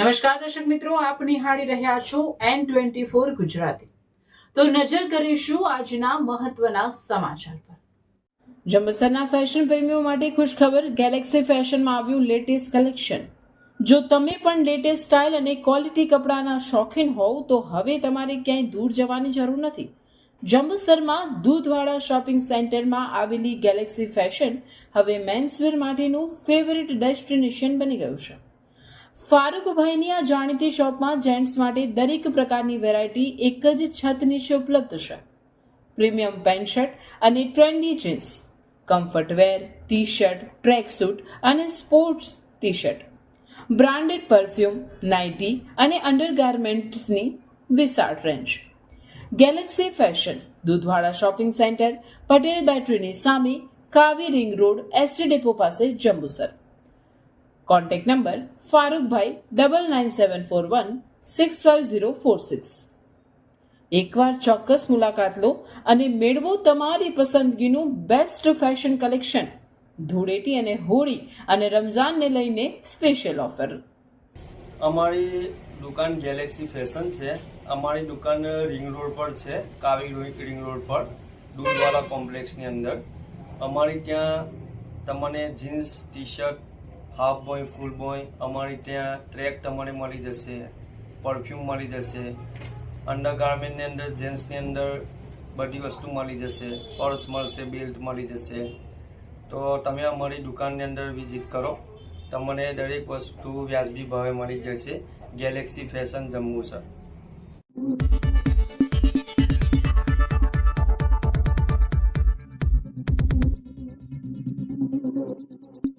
નમસ્કાર દર્શક મિત્રો, આપ નિહાળી રહ્યા છો એન ટ્વેન્ટી ફોર ગુજરાતી. તો નજર કરીશું આજના મહત્વના સમાચાર પર. જંબસરના ફેશન પ્રેમીઓ માટે ખુશખબર, ગેલેક્સી ફેશનમાં આવ્યું લેટેસ્ટ કલેક્શન. જો તમે પણ લેટેસ્ટ સ્ટાઇલ અને ક્વોલિટી કપડાના શોખીન હોવ, તો હવે તમારે ક્યાંય દૂર જવાની જરૂર નથી. જંબસરમાં દૂધવાળા શોપિંગ સેન્ટરમાં આવેલી ગેલેક્સી ફેશન હવે મેન્સવેર માટેનું ફેવરિટ ડેસ્ટિનેશન બની ગયું છે. ફારૂકભાઈની આ જાણીતી શોપમાં જેન્ટ્સ માટે દરેક પ્રકારની વેરાયટી એક જ છત નીચે ઉપલબ્ધ છે. પ્રીમિયમ પેન્ટ શર્ટ અને trendy jeans comfort wear T shirt track suit અને sports T shirt branded perfume nighty અને અંડરગાર્મેન્ટ્સની વિશાળ range Galaxy fashion Dudhwada shopping centre Patel બેટરીની સામે Kavi ring road ST depot પાસે જંબુસર. કોન્ટેક્ટ નંબર ફારૂકભાઈ double nine seven four one six five zero four six એકવાર ચોક્કસ મુલાકાત લો અને મેળવો તમારી પસંદગીનું બેસ્ટ ફેશન કલેક્શન ધૂળેટી અને હોળી અને રમઝાનને લઈને સ્પેશિયલ ઓફર અમારી દુકાન ગેલેક્સી ફેશન છે. અમારી દુકાન રિંગ રોડ પર છે, કાવી રિંગ રોડ પર દૂધવાલા કોમ્પ્લેક્સની અંદર. અમારી ત્યાં તમને જીન્સ ટી શર્ટ હાફ બોય ફૂલ બોય અમારી ત્યાં ટ્રેક તમને મળી જશે પરફ્યુમ મળી જશે અંડરગાર્મેન્ટની અંદર જેન્ટ્સની અંદર બધી વસ્તુ મળી જશે પર્સ મળશે બેલ્ટ મળી જશે. તો તમે અમારી દુકાનની અંદર વિઝિટ કરો. તમને દરેક વસ્તુ વ્યાજબી ભાવે મળી જશે. Galaxy fashion Jambusar Thank